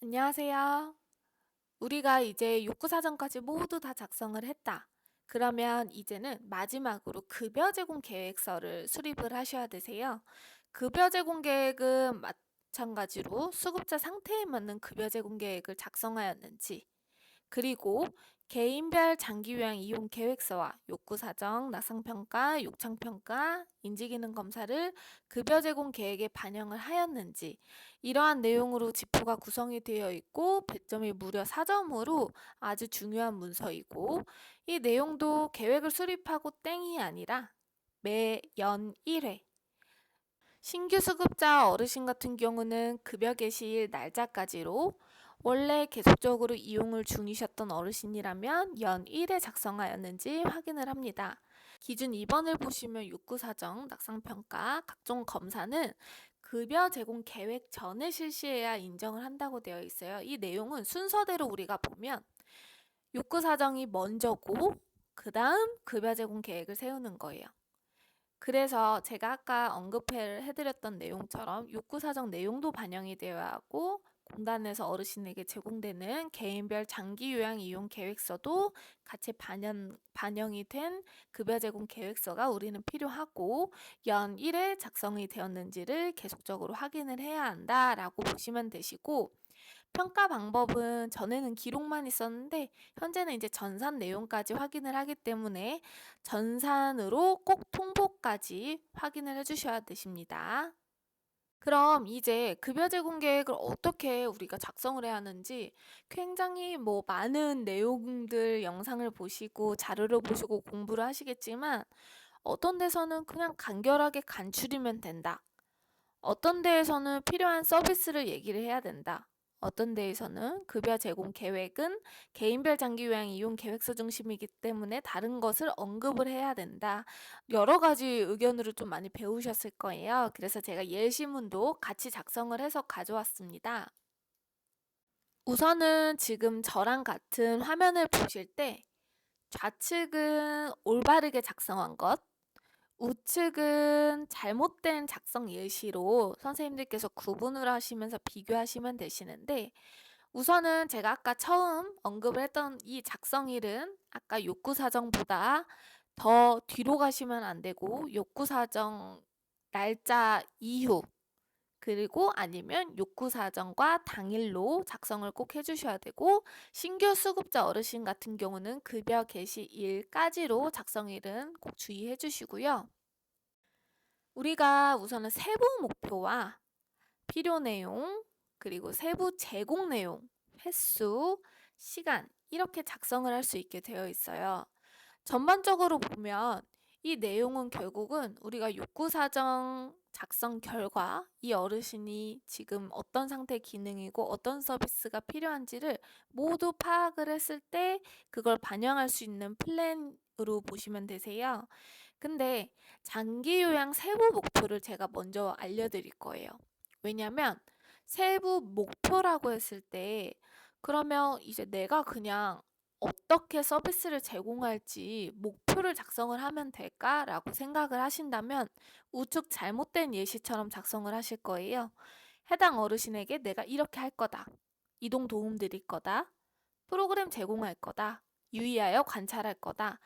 안녕하세요. 우리가 이제 욕구 사전까지 모두 다 작성을 했다. 그러면 이제는 마지막으로 급여 제공 계획서를 수립을 하셔야 되세요. 급여 제공 계획은 마찬가지로 수급자 상태에 맞는 급여 제공 계획을 작성하였는지, 그리고 개인별 장기 요양 이용 계획서와 욕구 사정, 낙상 평가, 욕창 평가, 인지 기능 검사를 급여 제공 계획에 반영을 하였는지 이러한 내용으로 지표가 구성이 되어 있고 배점이 무려 4점으로 아주 중요한 문서이고 이 내용도 계획을 수립하고 땡이 아니라 매연 1회. 신규 수급자 어르신 같은 경우는 급여 개시일 날짜까지로 원래 계속적으로 이용을 중이셨던 어르신이라면 연 1회 작성하였는지 확인을 합니다. 기준 2번을 보시면 육구사정, 낙상평가, 각종 검사는 급여 제공 계획 전에 실시해야 인정을 한다고 되어 있어요. 이 내용은 순서대로 우리가 보면 욕구 사정이 먼저고 그 다음 급여 제공 계획을 세우는 거예요. 그래서 제가 아까 언급해드렸던 내용처럼 욕구 사정 내용도 반영이 되어야 하고 공단에서 어르신에게 제공되는 개인별 장기 요양 이용 계획서도 같이 반영, 반영이 된 급여 제공 계획서가 우리는 필요하고 연 1회 작성이 되었는지를 계속적으로 확인을 해야 한다라고 보시면 되시고 평가 방법은 전에는 기록만 있었는데 현재는 이제 전산 내용까지 확인을 하기 때문에 전산으로 꼭 통보까지 확인을 해주셔야 되십니다. 그럼 이제 급여 제공 계획을 어떻게 우리가 작성을 해야 하는지 굉장히 뭐 많은 내용들 영상을 보시고 자료를 보시고 공부를 하시겠지만 어떤 데서는 그냥 간결하게 간추리면 된다. 어떤 데에서는 필요한 서비스를 얘기를 해야 된다. 어떤 데에서는 급여 제공 계획은 개인별 장기 요양 이용 계획서 중심이기 때문에 다른 것을 언급을 해야 된다. 여러 가지 의견으로 좀 많이 배우셨을 거예요. 그래서 제가 예시문도 같이 작성을 해서 가져왔습니다. 우선은 지금 저랑 같은 화면을 보실 때 좌측은 올바르게 작성한 것, 우측은 잘못된 작성 예시로 선생님들께서 구분을 하시면서 비교하시면 되시는데 우선은 제가 아까 처음 언급을 했던 이 작성일은 아까 욕구 사정보다 더 뒤로 가시면 안 되고 욕구 사정 날짜 이후 그리고 아니면 욕구 사정과 당일로 작성을 꼭 해주셔야 되고 신규 수급자 어르신 같은 경우는 급여 개시일까지로 작성일은 꼭 주의해 주시고요. 우리가 우선은 세부 목표와 필요 내용 그리고 세부 제공 내용, 횟수, 시간 이렇게 작성을 할 수 있게 되어 있어요. 전반적으로 보면 이 내용은 결국은 우리가 욕구 사정 작성 결과 이 어르신이 지금 어떤 상태 기능이고 어떤 서비스가 필요한지를 모두 파악을 했을 때 그걸 반영할 수 있는 플랜으로 보시면 되세요. 근데 장기 요양 세부 목표를 제가 먼저 알려드릴 거예요. 왜냐면 세부 목표라고 했을 때 그러면 이제 내가 그냥 어떻게 서비스를 제공할지 목표를 작성을 하면 될까라고 생각을 하신다면 우측 잘못된 예시처럼 작성을 하실 거예요. 해당 어르신에게 내가 이렇게 할 거다. 이동 도움 드릴 거다. 프로그램 제공할 거다. 유의하여 관찰할 거다.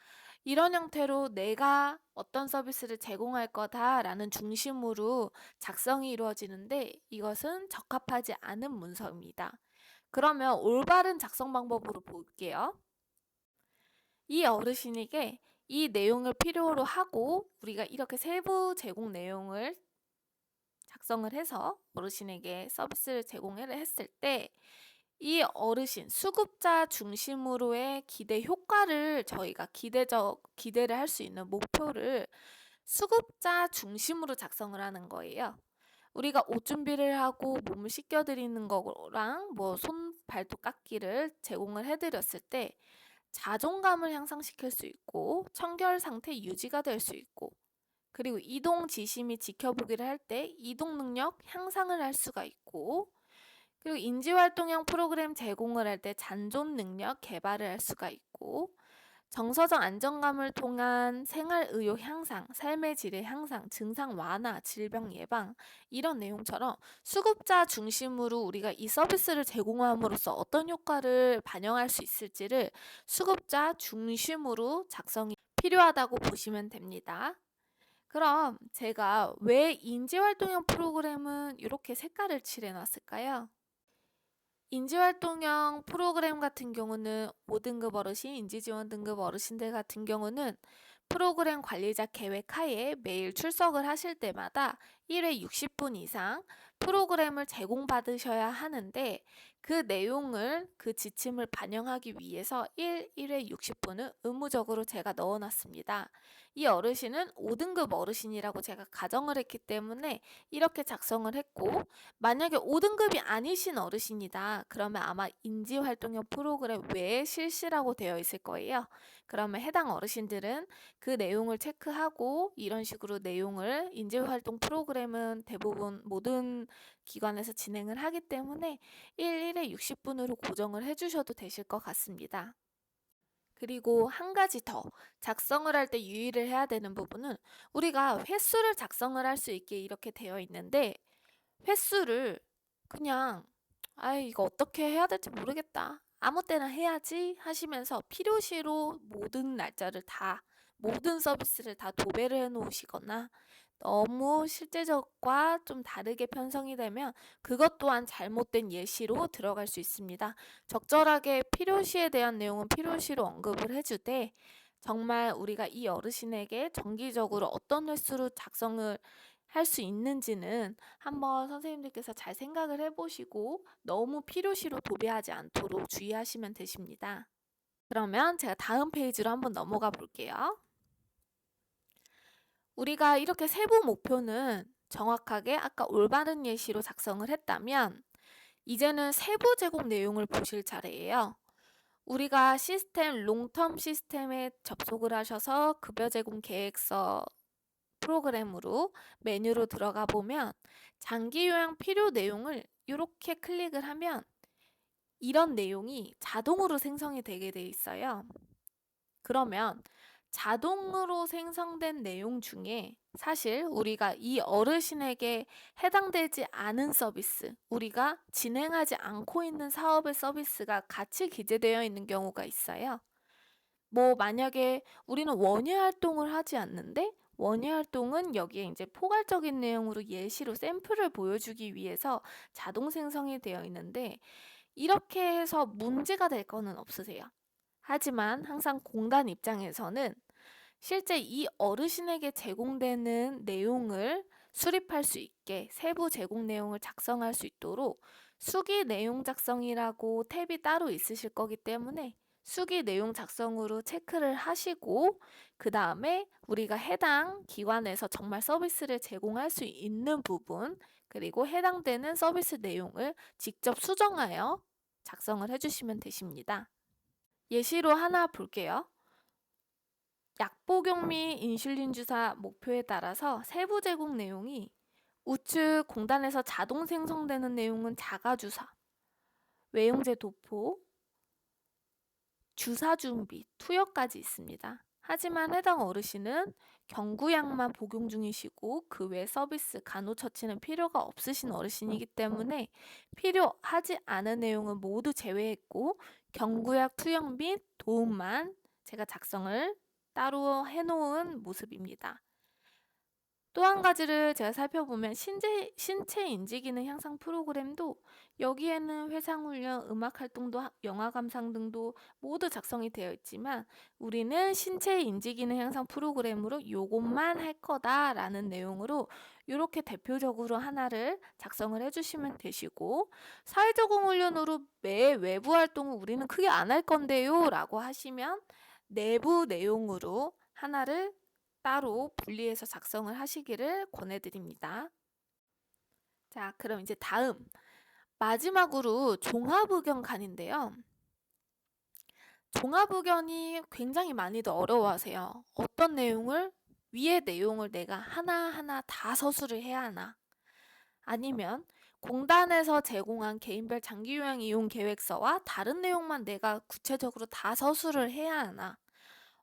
이런 형태로 내가 어떤 서비스를 제공할 거다라는 중심으로 작성이 이루어지는데 이것은 적합하지 않은 문서입니다. 그러면 올바른 작성 방법으로 볼게요. 이 어르신에게 이 내용을 필요로 하고 우리가 이렇게 세부 제공 내용을 작성을 해서 어르신에게 서비스를 제공을 했을 때 이 어르신 수급자 중심으로의 기대 효과를 저희가 기대적 기대를 할 수 있는 목표를 수급자 중심으로 작성을 하는 거예요. 우리가 옷 준비를 하고 몸을 씻겨드리는 거랑 뭐 손, 발톱 깎기를 제공을 해드렸을 때 자존감을 향상시킬 수 있고 청결 상태 유지가 될 수 있고 그리고 이동 및 지켜보기를 할 때 이동 능력 향상을 할 수가 있고 그리고 인지활동형 프로그램 제공을 할 때 잔존 능력 개발을 할 수가 있고 정서적 안정감을 통한 생활 의욕 향상, 삶의 질의 향상, 증상 완화, 질병 예방 이런 내용처럼 수급자 중심으로 우리가 이 서비스를 제공함으로써 어떤 효과를 반영할 수 있을지를 수급자 중심으로 작성이 필요하다고 보시면 됩니다. 그럼 제가 왜 인지활동형 프로그램은 이렇게 색깔을 칠해놨을까요? 인지활동형 프로그램 같은 경우는 5등급 어르신, 인지지원 등급 어르신들 같은 경우는 프로그램 관리자 계획 하에 매일 출석을 하실 때마다 1회 60분 이상 프로그램을 제공받으셔야 하는데 그 내용을 그 지침을 반영하기 위해서 1, 1회 60분을 의무적으로 제가 넣어놨습니다. 이 어르신은 5등급 어르신이라고 제가 가정을 했기 때문에 이렇게 작성을 했고 만약에 5등급이 아니신 어르신이다. 그러면 아마 인지활동형 프로그램 외에 실시라고 되어 있을 거예요. 그러면 해당 어르신들은 그 내용을 체크하고 이런 식으로 내용을 인지활동 프로그램은 대부분 모든 기관에서 진행을 하기 때문에 1, 1회 60분으로 고정을 해주셔도 되실 것 같습니다. 그리고 한 가지 더 작성을 할 때 유의를 해야 되는 부분은 우리가 횟수를 작성을 할 수 있게 이렇게 되어 있는데 횟수를 그냥 아 이거 어떻게 해야 될지 모르겠다. 아무 때나 해야지. 하시면서 필요시로 모든 날짜를 다 모든 서비스를 다 도배를 해 놓으시거나 너무 실제적과 좀 다르게 편성이 되면 그것 또한 잘못된 예시로 들어갈 수 있습니다. 적절하게 필요시에 대한 내용은 필요시로 언급을 해주되 정말 우리가 이 어르신에게 정기적으로 어떤 횟수로 작성을 할 수 있는지는 한번 선생님들께서 잘 생각을 해보시고 너무 필요시로 도배하지 않도록 주의하시면 되십니다. 그러면 제가 다음 페이지로 한번 넘어가 볼게요. 우리가 이렇게 세부 목표는 정확하게 아까 올바른 예시로 작성을 했다면 이제는 세부 제공 내용을 보실 차례예요. 우리가 시스템 롱텀 시스템에 접속을 하셔서 급여 제공 계획서 프로그램으로 메뉴로 들어가 보면 장기 요양 필요 내용을 이렇게 클릭을 하면 이런 내용이 자동으로 생성이 되게 돼 있어요. 그러면 자동으로 생성된 내용 중에 사실 우리가 이 어르신에게 해당되지 않은 서비스, 우리가 진행하지 않고 있는 사업의 서비스가 같이 기재되어 있는 경우가 있어요. 뭐 만약에 우리는 원예 활동을 하지 않는데 원예 활동은 여기에 이제 포괄적인 내용으로 예시로 샘플을 보여주기 위해서 자동 생성이 되어 있는데 이렇게 해서 문제가 될 거는 없으세요. 하지만 항상 공단 입장에서는 실제 이 어르신에게 제공되는 내용을 수립할 수 있게 세부 제공 내용을 작성할 수 있도록 수기 내용 작성이라고 탭이 따로 있으실 거기 때문에 수기 내용 작성으로 체크를 하시고 그 다음에 우리가 해당 기관에서 정말 서비스를 제공할 수 있는 부분 그리고 해당되는 서비스 내용을 직접 수정하여 작성을 해주시면 되십니다. 예시로 하나 볼게요. 약 복용 및 인슐린 주사 목표에 따라서 세부 제공 내용이 우측 공단에서 자동 생성되는 내용은 자가 주사, 외용제 도포, 주사 준비, 투여까지 있습니다. 하지만 해당 어르신은 경구약만 복용 중이시고 그 외 서비스, 간호처치는 필요가 없으신 어르신이기 때문에 필요하지 않은 내용은 모두 제외했고 경구약 투영 및 도움만 제가 작성을 따로 해놓은 모습입니다. 또 한 가지를 제가 살펴보면 신체, 신체 인지 기능 향상 프로그램도 여기에는 회상훈련, 음악활동도, 영화 감상 등도 모두 작성이 되어 있지만 우리는 신체 인지 기능 향상 프로그램으로 요것만 할 거다라는 내용으로 이렇게 대표적으로 하나를 작성을 해주시면 되시고 사회적응 훈련으로 매 외부 활동을 우리는 크게 안 할 건데요 라고 하시면 내부 내용으로 하나를 따로 분리해서 작성을 하시기를 권해드립니다. 자, 그럼 이제 다음 마지막으로 종합의견 칸인데요. 종합의견이 굉장히 많이들 어려워하세요. 어떤 내용을 위의 내용을 내가 하나하나 다 서술을 해야 하나? 아니면 공단에서 제공한 개인별 장기요양 이용 계획서와 다른 내용만 내가 구체적으로 다 서술을 해야 하나?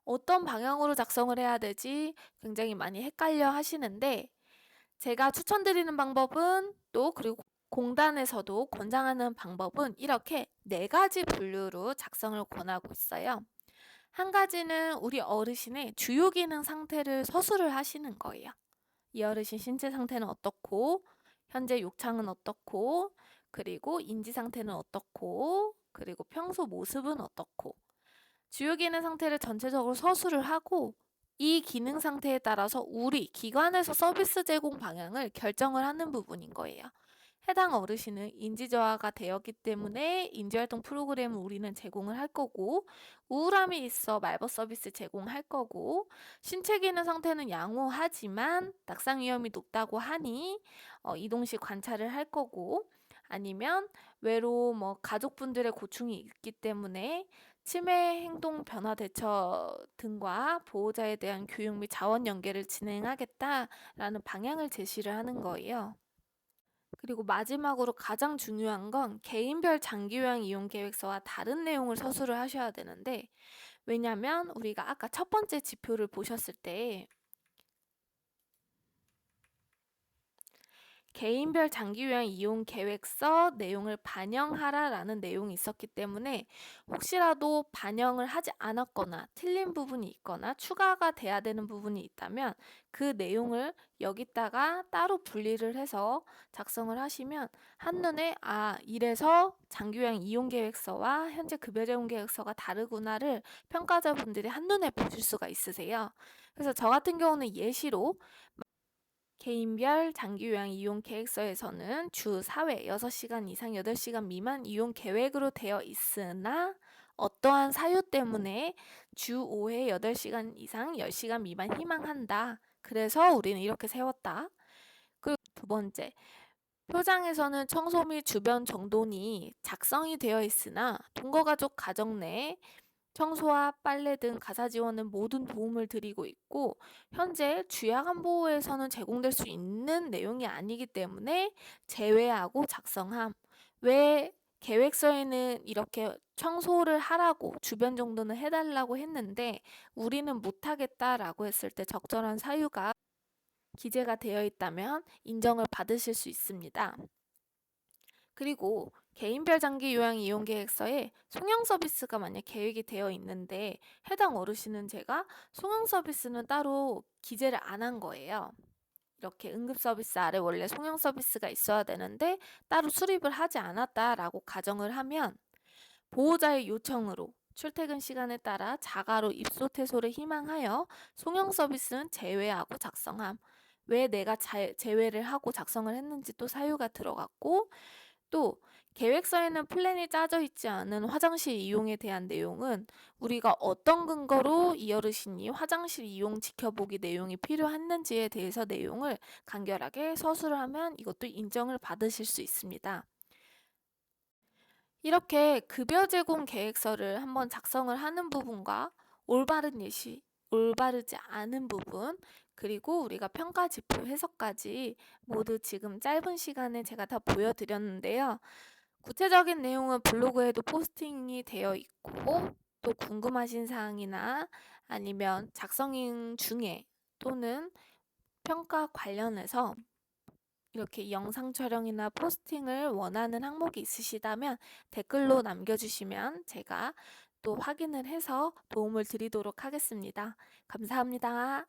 어떤 방향으로 작성을 해야 되지 굉장히 많이 헷갈려 하시는데 제가 추천드리는 방법은 또 그리고 공단에서도 권장하는 방법은 이렇게 네 가지 분류로 작성을 권하고 있어요. 한 가지는 우리 어르신의 주요 기능 상태를 서술을 하시는 거예요. 이 어르신 신체 상태는 어떻고, 현재 욕창은 어떻고, 그리고 인지 상태는 어떻고, 그리고 평소 모습은 어떻고, 주요 기능 상태를 전체적으로 서술을 하고, 이 기능 상태에 따라서 우리 기관에서 서비스 제공 방향을 결정을 하는 부분인 거예요. 해당 어르신은 인지저하가 되었기 때문에 인지활동 프로그램을 우리는 제공을 할 거고 우울함이 있어 말벗 서비스 제공할 거고 신체 기능 상태는 양호하지만 낙상 위험이 높다고 하니 어, 이동 시 관찰을 할 거고 아니면 외로 뭐 가족분들의 고충이 있기 때문에 치매 행동 변화 대처 등과 보호자에 대한 교육 및 자원 연계를 진행하겠다라는 방향을 제시를 하는 거예요. 그리고 마지막으로 가장 중요한 건 개인별 장기요양 이용 계획서와 다른 내용을 서술을 하셔야 되는데 왜냐면 우리가 아까 첫 번째 지표를 보셨을 때 개인별 장기요양 이용 계획서 내용을 반영하라라는 내용이 있었기 때문에 혹시라도 반영을 하지 않았거나 틀린 부분이 있거나 추가가 돼야 되는 부분이 있다면 그 내용을 여기다가 따로 분리를 해서 작성을 하시면 한눈에 아 이래서 장기요양 이용 계획서와 현재 급여 제공 계획서가 다르구나를 평가자분들이 한눈에 보실 수가 있으세요. 그래서 저 같은 경우는 예시로 개인별 장기 요양 이용 계획서에서는 주 4회 6시간 이상 8시간 미만 이용 계획으로 되어 있으나 어떠한 사유 때문에 주 5회 8시간 이상 10시간 미만 희망한다. 그래서 우리는 이렇게 세웠다. 그리고 두 번째, 표장에서는 청소 및 주변 정돈이 작성이 되어 있으나 동거가족 가정 내 청소와 빨래 등 가사 지원은 모든 도움을 드리고 있고 현재 주야간 보호에서는 제공될 수 있는 내용이 아니기 때문에 제외하고 작성함. 왜 계획서에는 이렇게 청소를 하라고 주변 정도는 해달라고 했는데 우리는 못하겠다라고 했을 때 적절한 사유가 기재가 되어 있다면 인정을 받으실 수 있습니다. 그리고 개인별 장기 요양 이용 계획서에 송영 서비스가 만약 계획이 되어 있는데 해당 어르신은 제가 송영 서비스는 따로 기재를 안 한 거예요. 이렇게 응급 서비스 아래 원래 송영 서비스가 있어야 되는데 따로 수립을 하지 않았다라고 가정을 하면 보호자의 요청으로 출퇴근 시간에 따라 자가로 입소 퇴소를 희망하여 송영 서비스는 제외하고 작성함. 왜 내가 자, 제외를 하고 작성을 했는지 또 사유가 들어갔고 또 계획서에는 플랜이 짜져 있지 않은 화장실 이용에 대한 내용은 우리가 어떤 근거로 이 어르신이 화장실 이용 지켜보기 내용이 필요했는지에 대해서 내용을 간결하게 서술을 하면 이것도 인정을 받으실 수 있습니다. 이렇게 급여 제공 계획서를 한번 작성을 하는 부분과 올바른 예시, 올바르지 않은 부분, 그리고 우리가 평가 지표 해석까지 모두 지금 짧은 시간에 제가 다 보여드렸는데요. 구체적인 내용은 블로그에도 포스팅이 되어 있고 또 궁금하신 사항이나 아니면 작성인 중에 또는 평가 관련해서 이렇게 영상 촬영이나 포스팅을 원하는 항목이 있으시다면 댓글로 남겨주시면 제가 또 확인을 해서 도움을 드리도록 하겠습니다. 감사합니다.